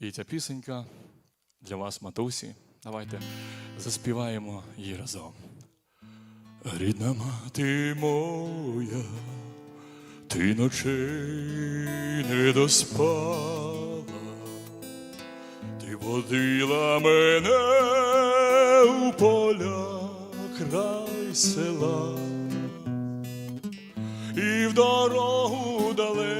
І ця пісенька для вас, матусі. Давайте заспіваємо її разом. Рідна мати моя, ти ночей не доспала, ти водила мене у поля край села, і в дорогу далеку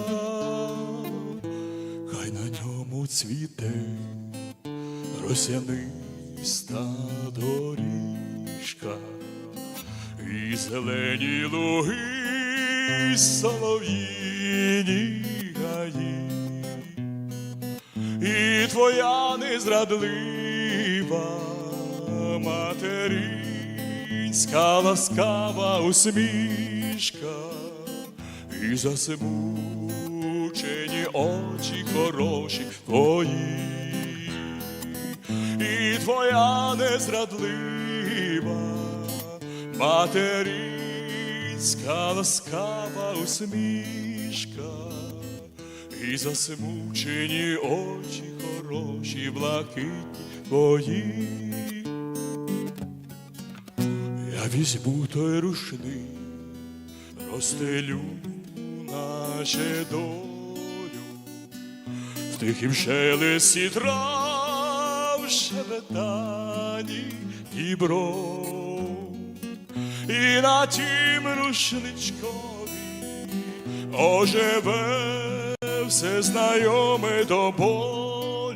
цвіте росяниста доріжка, і зелені луги, солов'їні гаї. І твоя незрадлива материнська ласкава усмішка, і засмучені очі хороші твої, і твоя незрадлива материнська ласкава усмішка. І засмучені очі хороші, блакитні твої. Я візьму той рушник, розстелю наче долю, в тихім шелесті трав шебетані дібров, і на тім рушничкові оживе все знайоме до болю,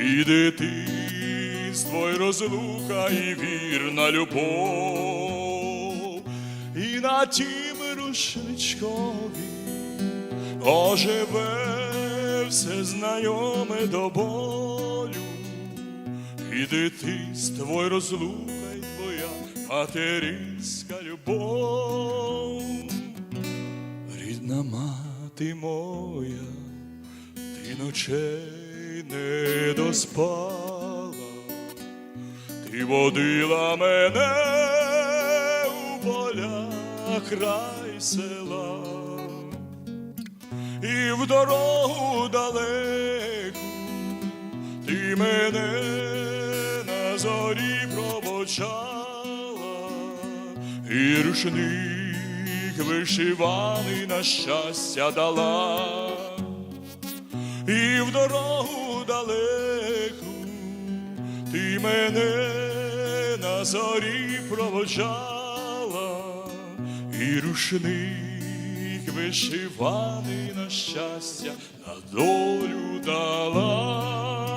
і дитинство, і розлука, і вірна любов, і на тім рушничкові оживе все знайоме до болю, і дитинство, і розлука, і твоя материнська любов. Рідна мати моя, ти ночей не доспала, ти водила мене у поля край села, і в дорогу далеку. Ти мене на зорі проводжала, і рушник вишиваний на щастя дала, і в дорогу далеку ти мене на зорі проводжала, і рушник вишиваний на щастя, на долю дала.